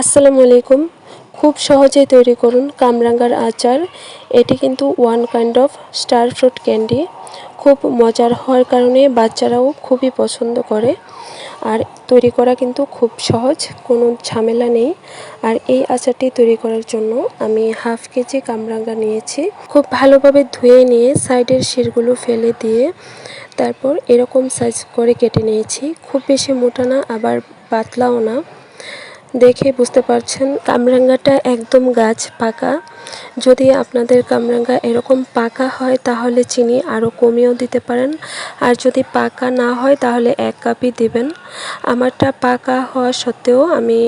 আসসালামু আলাইকুম। খুব সহজেই তৈরি করুন কামরাঙ্গার আচার। এটি কিন্তু one kind of star fruit candy খুব মজার হওয়ার কারণে বাচ্চারাও খুবই পছন্দ করে। আর তৈরি করা কিন্তু খুব সহজ, কোনো ঝামেলা নেই। আর এই আচারটি তৈরি করার জন্য আমি হাফ কেজি কামরাঙ্গা নিয়েছি। খুব ভালোভাবে ধুয়ে নিয়ে সাইডের শিরগুলো ফেলে দিয়ে তারপর এরকম সাইজ করে কেটে নিয়েছি। খুব বেশি মোটা না, আবার পাতলাও না। দেখে বুঝতে পারছেন, কামরাঙ্গাটা একদম গাছ পাকা। যদি আপনাদের কামরাঙ্গা এরকম পাকা হয়, তাহলে চিনি আরও কমিয়েও দিতে পারেন। আর যদি পাকা না হয়, তাহলে এক কাপই দেবেন। আমারটা পাকা হওয়া সত্ত্বেও আমি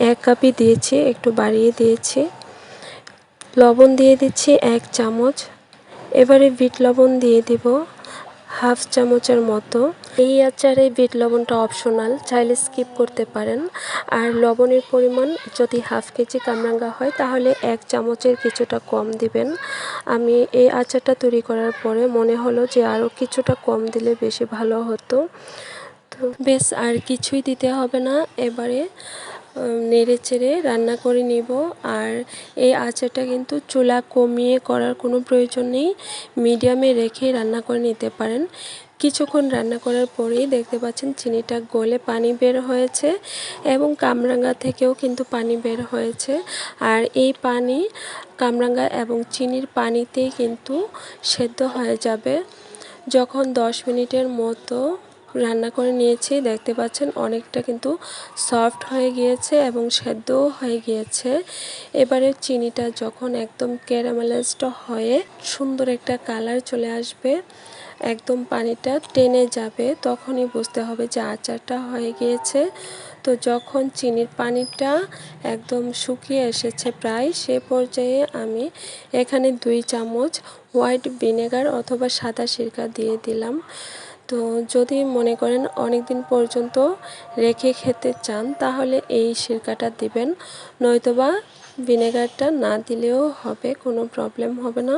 এক কাপই দিয়েছি, একটু বাড়িয়ে দিয়েছি। লবণ দিয়ে দিচ্ছি এক চামচ। এবারে বিট লবণ দিয়ে দিব। হাফ চামচের মতো। এই আচারে বিট লবণটা অপশনাল চাইলে স্কিপ করতে পারেন। আর লবণের পরিমাণ যদি হাফ কেজি কামরাঙ্গা হয়, তাহলে এক চামচের কিছুটা কম দিবেন। আমি এই আচারটা তৈরি করার পরে মনে হলো যে আরও কিছুটা কম দিলে বেশি ভালো হতো। তো বেশ, আর কিছুই দিতে হবে না। এবারে নেড়ে চেড়ে রান্না করে নিব। আর এই আচারটা কিন্তু চুলা কমিয়ে করার কোনো প্রয়োজন নেই। মিডিয়ামে রেখে রান্না করে নিতে পারেন। কিছুক্ষণ রান্না করার পরেই দেখতে পাচ্ছেন চিনিটা গলে পানি বের হয়েছে এবং কামরাঙ্গা থেকেও কিন্তু পানি বের হয়েছে। আর এই পানি, কামরাঙ্গা এবং চিনির পানিতেই কিন্তু সেদ্ধ হয়ে যাবে। যখন দশ মিনিটের মতো রান্না করে নিয়েছি। দেখতে পাচ্ছেন অনেকটা কিন্তু সফট হয়ে গিয়েছে এবং সেদ্ধও হয়ে গিয়েছে। এবারে চিনিটা যখন একদম ক্যারামেলাইজড হয়ে সুন্দর একটা কালার চলে আসবে, একদম পানিটা টেনে যাবে, তখনই বুঝতে হবে যে আচারটা হয়ে গিয়েছে। তো যখন চিনির পানিটা একদম শুকিয়ে এসেছে প্রায় সে পর্যায়ে আমি এখানে দুই চামচ হোয়াইট ভিনেগার অথবা সাদা সিরকা দিয়ে দিলাম। তো যদি মনে করেন অনেক দিন পর্যন্ত রেখে খেতে চান, তাহলে এই সিরকাটা দিবেন। নয়তোবা ভিনেগারটা না দিলেও হবে, কোনো প্রবলেম হবে না।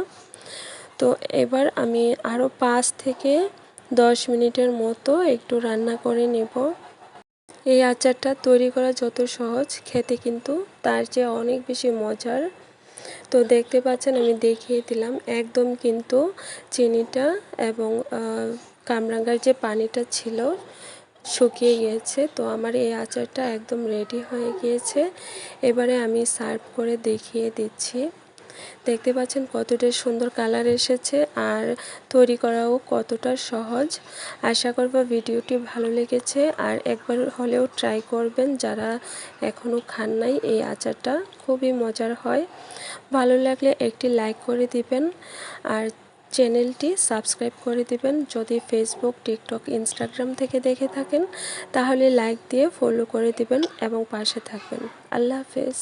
তো এবার আমি আরও পাঁচ থেকে দশ মিনিটের মতো একটু রান্না করে নেব। এই আচারটা তৈরি করা যত সহজ, খেতে কিন্তু তার চেয়ে অনেক বেশি মজার তো দেখতে পাচ্ছেন, আমি দেখিয়ে দিলাম। একদম কিন্তু চিনিটা এবং কামরাঙ্গার যে পানিটা ছিল শুকিয়ে গিয়েছে। তো আমার এই আচারটা একদম রেডি হয়ে গিয়েছে। এবারে আমি সার্ভ করে দেখিয়ে দিচ্ছি। দেখতে পাচ্ছেন কতটা সুন্দর কালার এসেছে আর তৈরি করাও কতটা সহজ। আশা করব ভিডিওটি ভালো লেগেছে আর একবার হলেও ট্রাই করবেন যারা এখনও খান নাই এই আচারটা, খুবই মজার হয়। ভালো লাগলে একটি লাইক করে দিবেন আর চ্যানেলটি সাবস্ক্রাইব করে দিবেন। যদি ফেসবুক টিকটক ইনস্টাগ্রাম থেকে দেখে থাকেন, তাহলে লাইক দিয়ে ফলো করে দিবেন এবং পাশে থাকবেন। আল্লাহ হাফেজ।